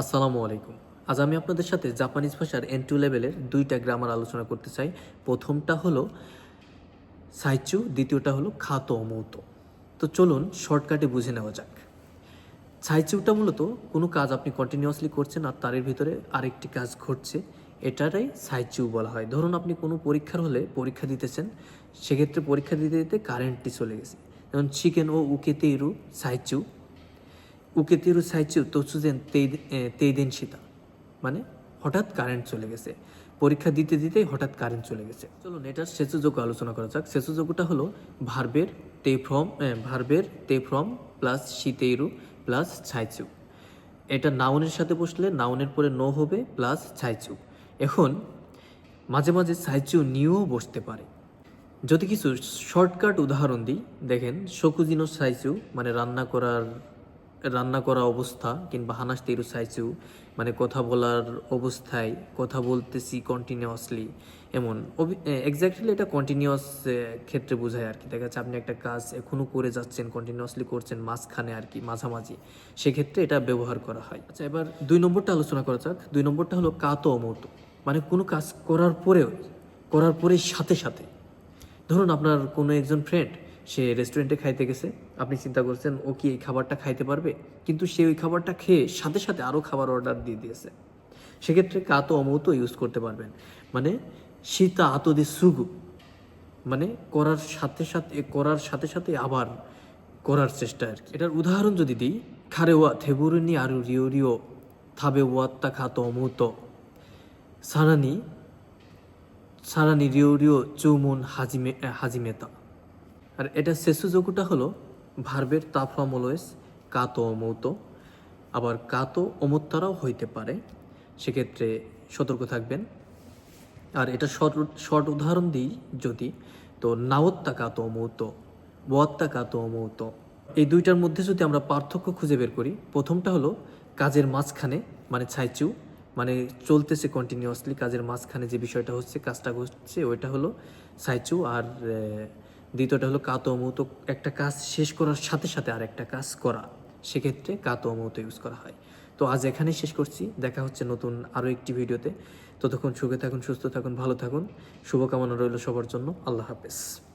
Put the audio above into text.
আসসালামু আলাইকুম। আজ আমি আপনাদের সাথে জাপানিজ ভাষার এন টু লেভেলের দুইটা গ্রামার আলোচনা করতে চাই। প্রথমটা হলো সাইচু, দ্বিতীয়টা হলো খাতো মৌতো। তো চলুন শর্টকাটে বুঝে নেওয়া যাক। সাইচুটা মূলত কোনো কাজ আপনি কন্টিনিউয়াসলি করছেন আর তারের ভিতরে আরেকটি কাজ ঘটছে। এটারাই সাইচু বলা হয়। ধরুন আপনি কোনো পরীক্ষার হলে পরীক্ষা দিতেছেন, সেক্ষেত্রে পরীক্ষা দিতে দিতে কারেন্টটি চলে গেছে। যেমন চিকেন ও উকেতে ইরু সাইচু। উকেতিরু সাইচু তসুজেন তেইদিন সীতা মানে হঠাৎ কারেন্ট চলে গেছে। পরীক্ষা দিতে দিতেই হঠাৎ কারেন্ট চলে গেছে। চলুন, এটার সেচুযোগ্য আলোচনা করা যাক। সেচুযোগ্যটা হলো ভার্বের তে ফ্রম ভার্বের তে ফ্রম প্লাস শীতেইরু প্লাস ছাইচু এটা নাউনের সাথে বসলে নাউনের পরে নো হবে প্লাস ছাইচু এখন মাঝে মাঝে সাইচু নিয়েও বসতে পারে। যদি কিছু শর্টকাট উদাহরণ দিই, দেখেন, শকুজিনো সাইচু মানে রান্না করার রান্না করা অবস্থা কিংবা হানাস তেরু সাইচু মানে কথা বলার অবস্থায় কথা বলতেছি কন্টিনিউয়াসলি এমন। এক্স্যাক্টলি এটা কন্টিনিউয়াস ক্ষেত্রে বোঝায় আর কি। দেখা যাচ্ছে আপনি একটা কাজ এখনও করে যাচ্ছেন কন্টিনিউয়াসলি করছেন, মাঝখানে আর কি, মাঝামাঝি। সেক্ষেত্রে এটা ব্যবহার করা হয়। আচ্ছা এবার দুই নম্বরটা আলোচনা করা যাক। দুই নম্বরটা হলো কাতো অমৌত। মানে কোনো কাজ করার পরেও, করার পরে সাথে সাথে। ধরুন আপনার কোনো একজন ফ্রেন্ড সে রেস্টুরেন্টে খাইতে গেছে। আপনি চিন্তা করছেন, ও কি এই খাবারটা খাইতে পারবে? কিন্তু সে ওই খাবারটা খেয়ে সাথে সাথে আরও খাবার অর্ডার দিয়ে দিয়েছে। সেক্ষেত্রে কাতো অমৌতো ইউজ করতে পারবেন। মানে সীতা আতদে সুগু। মানে করার সাথে সাথে, করার সাথে সাথে আবার করার চেষ্টা আর কি। এটার উদাহরণ যদি দিই খারেওয়া থেবুরুনি আরু রিও রিও, থাবে ওয়াত্তা খাতো অমৌতো। সারানি সারানি রিও রিও চৌমন হাজিমে, হাজিমেতা। আর এটা সেসুযোগুটা হলো ভার্বের তাফরাম অলওয়েস কাতো অমৌত আবার কাতো অমত্তারাও হইতে পারে, সেক্ষেত্রে সতর্ক থাকবেন। আর এটা শর্ট শর্ট উদাহরণ দিই যদি, তো নাওত্তা কাতো অমৌত ওয়াত্তা কাতো অমৌত এই দুইটার মধ্যে যদি আমরা পার্থক্য খুঁজে বের করি, প্রথমটা হলো কাজের মাঝখানে মানে ছাইচু মানে চলতেছে কন্টিনিউয়াসলি কাজের মাঝখানে যে বিষয়টা হচ্ছে, কাজটা হচ্ছে ওইটা হলো সাইচু আর দ্বিতীয়টা হলো কাতো অমৌত একটা কাজ শেষ করার সাথে সাথে আর একটা কাজ করা। সেক্ষেত্রে কাতো অমৌত ইউজ করা হয়। তো আজ এখানেই শেষ করছি। দেখা হচ্ছে নতুন আরও একটি ভিডিওতে। ততক্ষণ সুখে থাকুন, সুস্থ থাকুন, ভালো থাকুন। শুভকামনা রইল সবার জন্য। আল্লাহ হাফেজ।